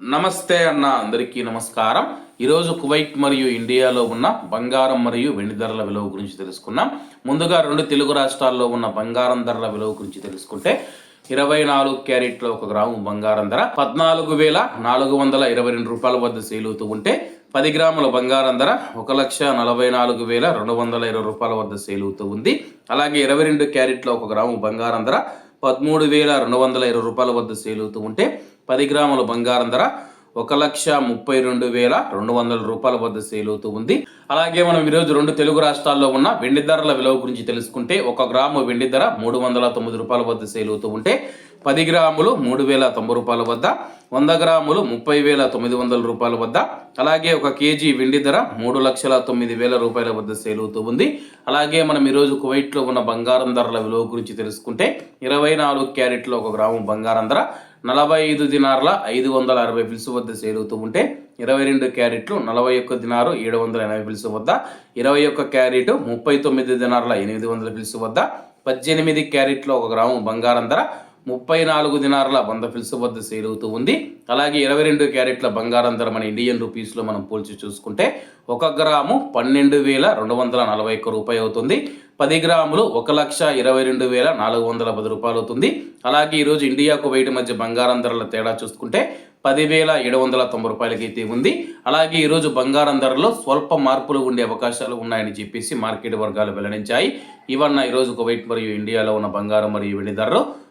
నమస్తే అన్న అందరికీ నమస్కారం. ఈరోజు కువైట్ మరియు ఇండియాలో ఉన్న బంగారం మరియు వెండి ధరల విలువ గురించి తెలుసుకున్నాం ముందుగా రెండు తెలుగు రాష్ట్రాల్లో ఉన్న బంగారం ధరల విలువ గురించి తెలుసుకుంటే ఇరవై నాలుగు క్యారెట్ల ఒక గ్రాము బంగారం ధర పద్నాలుగు వేల నాలుగు వందల ఇరవై రెండు రూపాయల వద్ద సేల్ అవుతూ ఉంటే పది గ్రాముల బంగారం ధర ఒక లక్ష నలభై నాలుగు వేల రెండు వందల ఇరవై రూపాయల వద్ద సేల్ అవుతూ ఉంది. అలాగే ఇరవై రెండు క్యారెట్ల ఒక గ్రాము బంగారం ధర పదమూడు వేల రెండు వందల ఇరవై రూపాయల వద్ద సేల్ అవుతూ ఉంటే పది గ్రాముల బంగారం ధర ఒక లక్ష ముప్పై రెండు వేల రెండు వందల రూపాయల వద్ద సేల్ అవుతూ ఉంది. అలాగే మనం ఈరోజు రెండు తెలుగు రాష్ట్రాల్లో ఉన్న వెండి ధరల విలువ గురించి తెలుసుకుంటే ఒక గ్రాము వెండి ధర మూడు వందల తొమ్మిది రూపాయల వద్ద సేల్ అవుతూ ఉంటే పది గ్రాములు మూడు వేల తొంభై రూపాయల వద్ద వంద గ్రాములు ముప్పై వేల తొమ్మిది వందల రూపాయల వద్ద అలాగే ఒక కేజీ వెండి ధర మూడు లక్షల తొమ్మిది వేల రూపాయల వద్ద సేల్ అవుతూ ఉంది. అలాగే మనం ఈరోజు కువైట్లో ఉన్న బంగారం ధరల విలువ గురించి తెలుసుకుంటే ఇరవై నాలుగు క్యారెట్లో ఒక గ్రాము బంగారం ధర నలభై ఐదు దినార్ల ఐదు వందల అరవై పిలుసు వద్ద సేల్ అవుతూ ఉంటే ఇరవై రెండు క్యారెట్లు నలభై ఒక్క దినారు ఏడు వందల ఎనభై పిలుసు వద్ద ఇరవై ఒక్క క్యారెట్ ముప్పై తొమ్మిది దినార్ల ఎనిమిది వందల పిలుసు వద్ద పద్దెనిమిది క్యారెట్లో ఒక గ్రాము బంగారం ధర ముప్పై నాలుగు దినారుల వంద ఫిల్స్ వద్ద సేల్ అవుతూ ఉంది. అలాగే ఇరవై రెండు క్యారెట్ల బంగారం ధర మన ఇండియన్ రూపీస్లో మనం పోల్చి చూసుకుంటే ఒక గ్రాము పన్నెండు వేల రెండు వందల నలభై ఒక్క రూపాయి అవుతుంది. పది గ్రాములు ఒక లక్ష ఇరవై రెండు వేల నాలుగు వందల పది రూపాయలు అవుతుంది. అలాగే ఈరోజు ఇండియాకు బయట మధ్య బంగారం ధరల తేడా చూసుకుంటే పదివేల ఏడు వందల తొంభై రూపాయలకి అయితే ఉంది. అలాగే ఈరోజు బంగారం ధరలో స్వల్ప మార్పులు ఉండే అవకాశాలు ఉన్నాయని చెప్పేసి మార్కెట్ వర్గాలు వెల్లడించాయి. ఇవన్న ఈరోజు కువైట్ మరియు ఇండియాలో ఉన్న బంగారం మరియు వెండి ధరలు